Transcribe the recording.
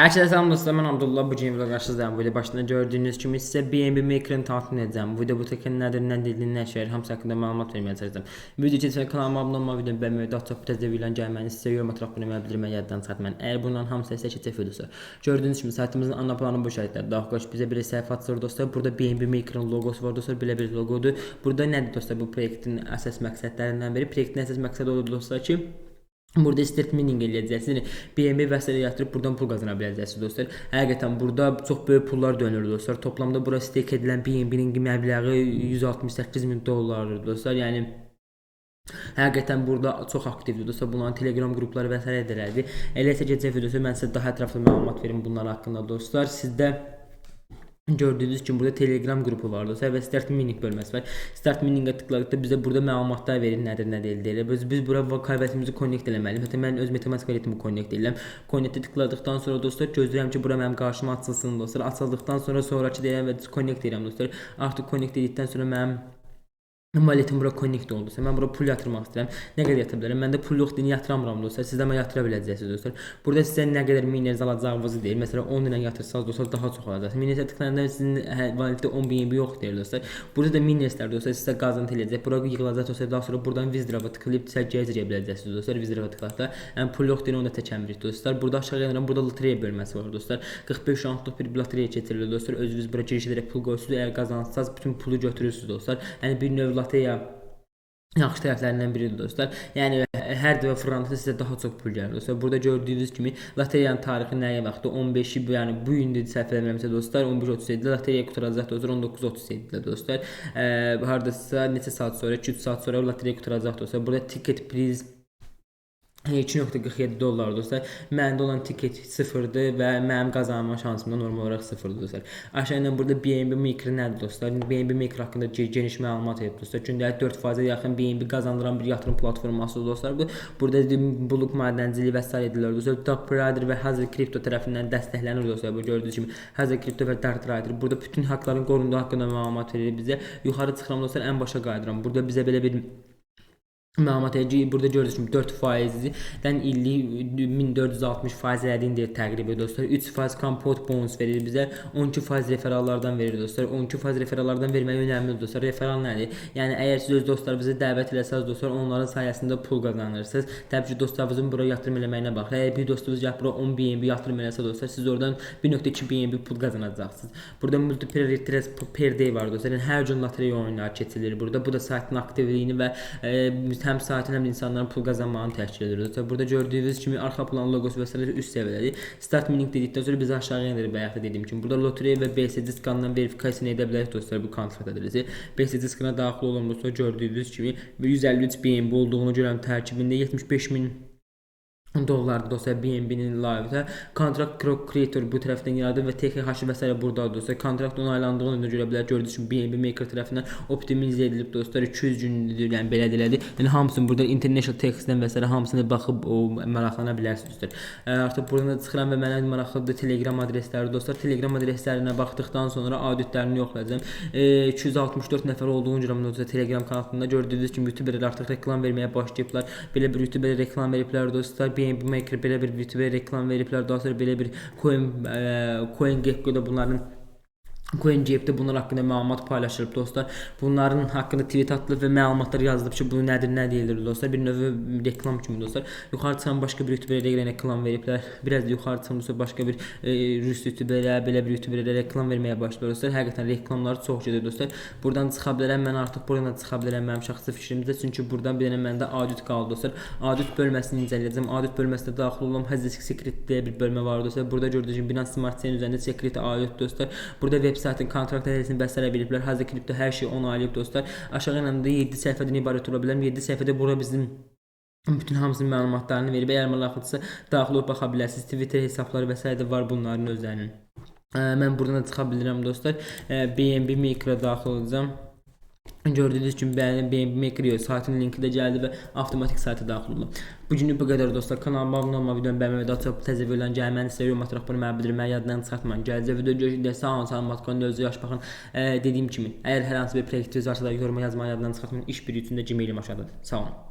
Herkese selam dostlar ben Abdullah bu cimri karşınızdayım. Böyle başında gördüğünüz gibi size BNB Maker'ın tanıtım edeceğim. Bu da bu tekin nedir ne değil ne şey hamısı hakkında məlumat vermeye çalışacağım. Video için kanalıma abone olmayı videomu beğenmeyi daha çok tez videolarla gelmeni size yorum atıp bunu bildirmeyi yaddan satmayın. Eğer bundan hamısı size keçəcək videosu. Gördüğünüz gibi saytımızın ana planı bu şərtlər. Daha xoş bizə bir səhifə açılır dostlar. Burada BNB Maker'ın logosu var dostlar. Belə bir logodur. Burada nədir dostlar bu proyektin əsas məqsədlərindən biri? Proyektin əsas məqsədi odur dostlar ki Burada start mining eləyəcəksiniz. BNB vəsailə yatırıb buradan pul qazana biləcəksiniz dostlar. Həqiqətən burada çox böyük pullar dönür dostlar. Toplamda bura stake edilən BNB-nin məbləği 168 min dollardır dostlar. Yəni Həqiqətən burada çox aktivdir dostlar. Bunların Telegram qrupları və s. edərdi. Elə isə gecə videosu mən sizə daha ətraflı məlumat verim bunlar haqqında dostlar. Sizdə Gördüyünüz kimi burada Telegram qrupu var və Start Mining bölməsi var. Start Miningə tıkladıqda bizə burada məlumatlar verir, nədir, nə deyil deyir. Biz biz bura vakavetimizi connect eləməliyik. Hətta mən öz MetaMask valetimi connect edirəm. Connect-ə tıkladıqdan sonra dostlar gözləyirəm ki, bura mənim qarşıma açılsın dostlar. Açıldıqdan sonra sonrakı deyirəm və connect edirəm dostlar. Artıq connect etdikdən sonra mənim Maliyyətim bura connect oldu. Mən bura pul yatırmaq istəyirəm. Nə qədər yatıra bilərəm? Məndə pul yoxdur, yatıramıram dostlar. Siz də mənə yatıra biləcəksiniz dostlar. Burada sizə nə qədər miners alacağınızı deyir. Məsələn 10 ilə yatırsanız dostlar daha çox alacaqsınız. Minersə tıklayanda sizin hə, valetdə 10 BNB yox deyir dostlar. Burada da minerslər dostlar sizə qazıntı eləyəcək. Bura yığılacaq dostlar. Daha sonra buradan withdraw'a tıklayıb sizə gəzəcə biləcəksiniz dostlar. Withdraw'a tıkladığında yəni pul yoxdur, onu da təkəmirik dostlar. Burada aşağı gəlirəm. Burada lotereya bölməsi var dostlar. 45 şanslıq bir lotereya keçirilir dostlar. Özünüz bura giriş edərək pul qoyursunuz. Əgər qazansanız bütün pulu götürürsünüz dostlar. Yəni bir növ lotereya yaxşı tərəflərindən biridir dostlar. Yəni hər dəfə fırlantıda sizə daha çox pul gəlir dostlar. Burada gördüyünüz kimi loteriyanın tarixi nəyə vaxtı 15-i bu yəni bu gündür səhv eləmirəmsə dostlar 15:37-də loteriya qutaracaq dostlar 19:37-də dostlar. E, hardasa neçə saat sonra 2-3 saat sonra loteriya qutaracaq dostlar. Burada ticket priz 2.47 dollar dostlar. Məndə olan tiket sıfırdır və mənim qazanma şansım da normal olaraq sıfırdır dostlar. Aşağıdan burada BNB Maker nədir dostlar? BNB Maker haqqında geniş məlumat verib dostlar. Gündəlik 4%-ə yaxın BNB qazandıran bir yatırım platformasıdır dostlar. Bu burada blok mədənciliyi və s. edirlər dostlar. Dark Rider və Hazır Kripto tərəfindən dəstəklənir dostlar. Bu gördüyünüz kimi Hazır Kripto və Dark Rider burada bütün haqqların qorunduğu haqqında məlumat verir bizə. Yuxarı çıxıram dostlar, ən başa qayıdıram. Burada bizə belə bir Məlumat edici burada gördüyünüz kimi 4 faizdən illik 1460 faiz əldə edir təqribi dostlar. 3 faiz kompot bonus verir bizə. 12 faiz referallardan verir dostlar. 12 faiz referallardan vermək önəmlidir dostlar. Referal nədir? Yəni əgər siz öz dostlarınızı dəvət eləsəz dostlar, onların sayəsində pul qazanırsınız. Təbii ki, dostlarınızın bura yatırım eləməyinə bax. Əgər bir dostunuz gəlib bura 10 BNB yatırım eləsə dostlar, siz oradan 1.2 BNB pul qazanacaqsınız. Burada multiplayer interest per day var dostlar. Yəni hər gün lotereya oyunları keçirilir burada. Bu da saytın aktivliyini və e, həm saytın həm də insanların pul qazanmağını təşkil edir. Dostlar burada gördüyünüz kimi arxa plan loqosu və s. üst səviyyədədir. Start mining dedikdən sonra biz aşağı enir bayaq da dediyim kimi. Burada lotereya və BSC skanından verifikasiya edə bilərik dostlar bu kontrakt adresi. BSC skana daxil olunmuşsa gördüyünüz kimi 153 BNB olduğunu görürəm tərkibində 75 min dollardır dostlar BNB-nin live-də. Kontrakt creator bu tərəfdən yaradır və TXH və s. burdadır dostlar. Kontrakt onaylandığını görə bilər. Gördüyünüz kimi BNB Maker tərəfindən optimizə edilib dostlar. 200 gündür, yəni belə deyilədi. Yəni hamısını burada international tax-dən və s. hamısını baxıb o maraqlana bilərsiniz dostlar. Ə, artıq buradan da çıxıram və mənə maraqlıdır Telegram adresləri dostlar. Telegram adreslərinə baxdıqdan sonra auditlərini yoxlayacağam. E, 264 nəfər olduğunu görürəm dostlar Telegram kanalında. Gördüyünüz kimi YouTuberlər artıq reklam verməyə başlayıblar. Belə bir YouTuber reklam veriblər dostlar. BNB Maker belə bir YouTube reklam veriblər. Daha sonra belə bir Coin e, CoinGecko da bunların CoinGecko bunlar haqqında məlumat paylaşılıb dostlar. Bunların haqqında tweet atılıb və məlumatlar yazılıb ki, bu nədir, nə deyilir dostlar. Bir növ reklam kimi dostlar. Yuxarı çıxan başqa bir YouTuberə reklam veriblər. Biraz da yuxarı çıxan dostlar başqa bir e, rus YouTuberə, belə bir YouTuberə reklam verməyə başlayır dostlar. Həqiqətən reklamları çox gedir dostlar. Buradan çıxa bilərəm, mən artıq buradan çıxa bilərəm mənim şəxsi fikrimdə. Çünki buradan bir dənə məndə audit qaldı dostlar. Audit bölməsini incələyəcəm. Audit bölməsinə daxil olum. Hazır Secret deyə bir bölmə var dostlar. Burada gördüyünüz kimi Binance Smart Chain üzərində Secret audit dostlar. Burada web saytın kontrakt ədədini bəstələ biliblər. Hazır kripto hər şey onaylayıb dostlar. Aşağı yanında 7 səhifədən ibarət ola bilər. 7 səhifədə bura bizim bütün hamısının məlumatlarını verib. Əgər maraqlıdırsa daxil olub baxa bilərsiniz. Twitter hesabları və s. də var bunların özlərinin. Mən buradan da çıxa bilirəm dostlar. BNB Maker-a daxil olacağam. Gördüyünüz kimi Maker yox, saytın linki də gəldi və avtomatik sayta daxil oldu. Bu günlük bu qədər dostlar. Kanalıma abunə olma, videomu bəyənməyi, daha çox təzə verilən gəlməni ataraq bunu mənə bildirməyi yaddan çıxartmayın. Gələcək video görüşündə sağ olun, salamat qalın, özünüzə yaş baxın. E, dediyim kimi, əgər hər hansı bir proyektiniz varsa da yoruma yazmayı yaddan çıxartmayın. İş biri üçün də Gmail-im aşağıdadır. Sağ olun.